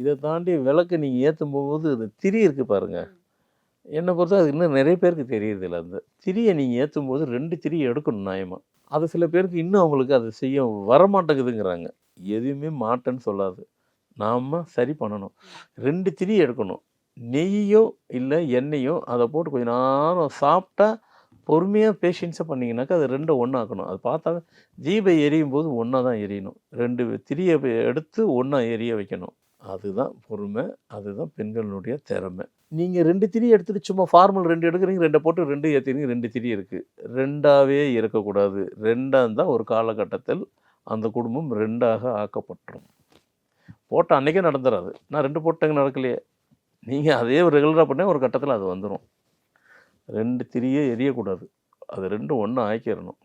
இதை தாண்டி விளக்கு நீங்கள் ஏற்றும் போகும்போது அது திரி இருக்குது பாருங்க. என்னை பொறுத்த அது இன்னும் நிறைய பேருக்கு தெரியறதில்ல அந்த திரியை நீங்கள் ஏற்றும் போது ரெண்டு திரியை எடுக்கணும் நியாயமாக அது சில பேருக்கு இன்னும் அவங்களுக்கு அது செய்ய வரமாட்டேங்குதுங்கிறாங்க. எதுவுமே மாட்டேன்னு சொல்லாது. நாம் சரி பண்ணணும். ரெண்டு திரி எடுக்கணும். நெய்யோ இல்லை எண்ணெயோ அதை போட்டு கொஞ்ச நேரம் சாப்பிட்டா பொறுமையாக பேஷன்ஸாக பண்ணிங்கனாக்கா அது ரெண்டும் ஒன்றாக்கணும் அது பார்த்தா தீபம் எரியும் போது ஒன்றா தான் எரியணும். ரெண்டு திரியை எடுத்து ஒன்றா எரிய வைக்கணும். அதுதான் பொறுமை அதுதான் பெண்களுடைய திறமை. நீங்கள் ரெண்டு திரி எடுத்துகிட்டு சும்மா ஃபார்மல் ரெண்டு எடுக்கிறீங்க ரெண்டை போட்டு ரெண்டு ஏற்றுறீங்க ரெண்டு திரி இருக்குது ரெண்டாவே இருக்கக்கூடாது. ரெண்டாக இருந்தால் ஒரு காலகட்டத்தில் அந்த குடும்பம் ரெண்டாக ஆக்கப்பட்டுரும். போட்ட அன்றைக்கே நடந்துடாது நான் ரெண்டு போட்டேங்க நடக்கலையே. நீங்கள் அதே ஒரு ரெகுலராக பண்ண ஒரு கட்டத்தில் அது வந்துடும் ரெண்டு திரியே எரியக்கூடாது. அது ரெண்டும் ஒன்று ஆக்கிடணும்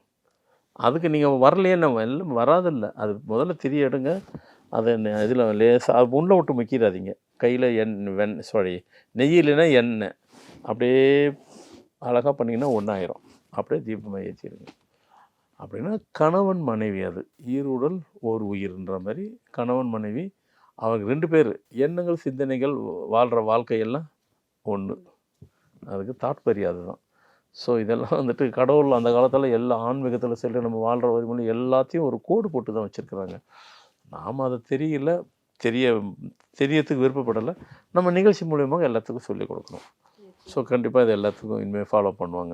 அதுக்கு நீங்கள் வரலையே நம்ம எல்லாம் வராதில்லை. அது முதல்ல திரி எடுங்க. அதை இதில் லேசாக உள்ள விட்டு முக்கிடாதீங்க. கையில் எண் வெண் சாரி நெய் எண்ணெய். அப்படியே அழகாக பண்ணிங்கன்னா ஒன்றாயிரும் அப்படியே தீபமாக ஏற்றிடுங்க அப்படின்னா கணவன் மனைவி அது. ஈருடல் ஓர் உயிர்ன்ற மாதிரி கணவன் மனைவி அவங்க ரெண்டு பேர். எண்ணங்கள் சிந்தனைகள் வாழ்கிற வாழ்க்கையெல்லாம் ஒன்று அதுக்கு தாட்பரியம் அதுதான். ஸோ இதெல்லாம் வந்துட்டு கடவுள் அந்த காலத்தில் எல்லா ஆன்மீகத்தில் சென்று நம்ம வாழ்கிற வரைக்கும் எல்லாத்தையும் ஒரு கோடு போட்டு தான் வச்சுருக்குறாங்க. நாம் அதை தெரியல தெரிய தெரியறதுக்கு விருப்பப்படலை. நம்ம நிகழ்ச்சி மூலியமாக எல்லாத்துக்கும் சொல்லிக் கொடுக்கணும். ஸோ கண்டிப்பாக இது எல்லாத்துக்கும் இனிமேல் ஃபாலோ பண்ணுவாங்க